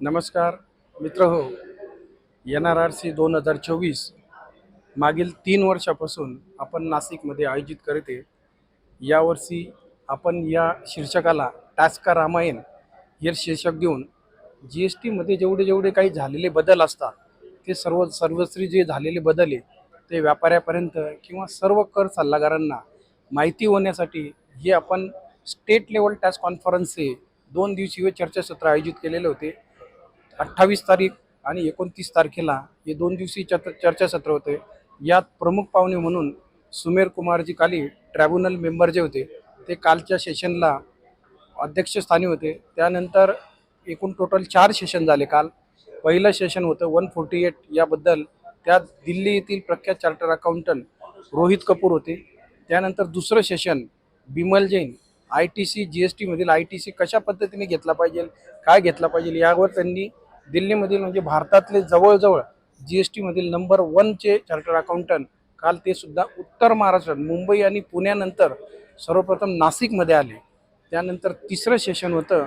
नमस्कार मित्र हो एन आर आर सी दोन हजार चोवीस मागील तीन वर्षापासून आपण नाशिकमध्ये आयोजित करते यावर्षी आपण या शीर्षकाला टास्का रामायण हे शीर्षक देऊन जी एस टीमध्ये जेवढे जेवढे काही झालेले बदल असतात ते सर्व सर्वस्वी जे झालेले बदल आहे ते व्यापाऱ्यापर्यंत किंवा सर्व कर सल्लागारांना माहिती होण्यासाठी हे आपण स्टेट लेवल टास्क कॉन्फरन्सचे दोन दिवसीय चर्चासत्र आयोजित केलेले होते. अठ्ठावीस तारीख आणि एकोणतीस तारखेला हे दोन दिवसीय चर्चा चर्चासत्र होते. यात प्रमुख पाहुणे म्हणून सुमेर कुमारजी काली ट्रॅब्युनल मेंबर जे होते ते कालच्या सेशनला अध्यक्षस्थानी होते. त्यानंतर एकूण टोटल चार सेशन झाले काल. पहिलं सेशन होतं वन फोर्टी एट याबद्दल. त्यात दिल्ली येथील प्रख्यात चार्टर अकाउंटंट रोहित कपूर होते. त्यानंतर दुसरं session Bimal Jain I T C G S टीमधील I T C कशा पद्धतीने घेतला पाहिजे काय घेतला पाहिजे यावर त्यांनी दिल्लीमधील म्हणजे भारतातले जवळजवळ जी एस टीमधील नंबर वनचे चार्टर्ड अकाउंटंट काल ते सुद्धा उत्तर महाराष्ट्रात मुंबई आणि पुण्यानंतर सर्वप्रथम नाशिकमध्ये आले. त्यानंतर तिसरं सेशन होतं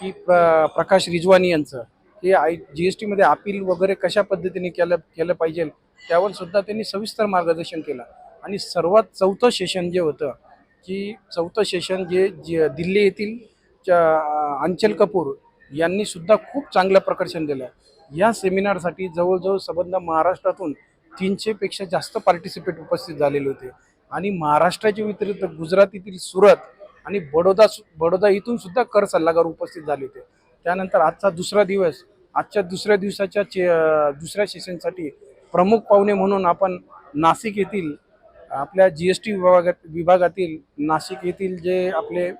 की प्र प्रकाश रिजवानी यांचं. हे आय जी एस टीमध्ये अपील वगैरे कशा पद्धतीने केलं केलं पाहिजे त्यावर सुद्धा त्यांनी सविस्तर मार्गदर्शन केलं. आणि सर्वात चौथं सेशन जे होतं की चौथं सेशन जे जी दिल्ली येथील अंचल कपूर यांनी सुद्धा खूप चांगलं प्रकर्षण दिलं. या सेमिनारसाठी जवळजवळ संबंध महाराष्ट्रातून तीनशेपेक्षा जास्त पार्टिसिपेट उपस्थित झालेले होते. आणि महाराष्ट्राच्या व्यतिरिक्त गुजरातीतील सुरत आणि बडोदा बडोदा इथून सुद्धा कर सल्लागार उपस्थित झाले होते. त्यानंतर आजचा दुसरा दिवस आजच्या दुसऱ्या दिवसाच्या चे दुसऱ्या सेशनसाठी प्रमुख पाहुणे म्हणून आपण नाशिक येथील आपल्या जी एस टी विभागात विभागातील नाशिक येथील जे आपले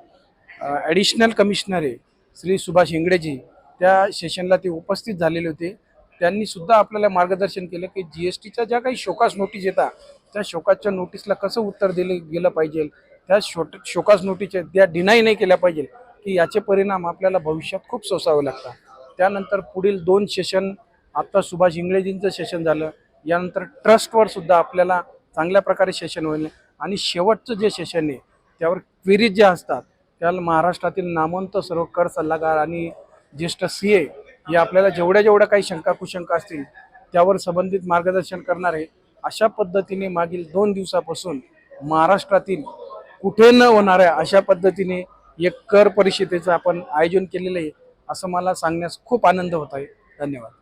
ॲडिशनल कमिशनर आहे श्री सुभाष हेंगडेजी त्या सेशनला ते उपस्थित झालेले होते. त्यांनी सुद्धा आपल्याला मार्गदर्शन केलं की जी एस टीच्या ज्या काही शोकास नोटीस येतात त्या शोकासच्या नोटीसला कसं उत्तर दिलं गेलं पाहिजे? त्या शोट शोकास नोटीसच्या त्या डिनाय नाही केल्या पाहिजे की याचे परिणाम आपल्याला भविष्यात खूप सोसावे लागतात. त्यानंतर पुढील दोन सेशन आत्ता सुभाष इंग्रजींचं सेशन झालं. यानंतर ट्रस्टवर सुद्धा आपल्याला चांगल्या प्रकारे सेशन होईल. आणि शेवटचं जे सेशन आहे त्यावर क्वेरीज ज्या असतात त्याला महाराष्ट्रातील नामवंत सर्व कर सल्लागार आणि ज्येष्ठ सी ए या आपल्याला जेवढ्या जेवढ्या काही शंका कुशंका असतील त्यावर संबंधित मार्गदर्शन करणारे अशा पद्धतीने मागील दोन दिवसापासून महाराष्ट्रातील कुठे न होणाऱ्या अशा पद्धतीने एक कर परिषदेचं आपण आयोजन केलेलं आहे असं मला सांगण्यास खूप आनंद होत आहे. धन्यवाद.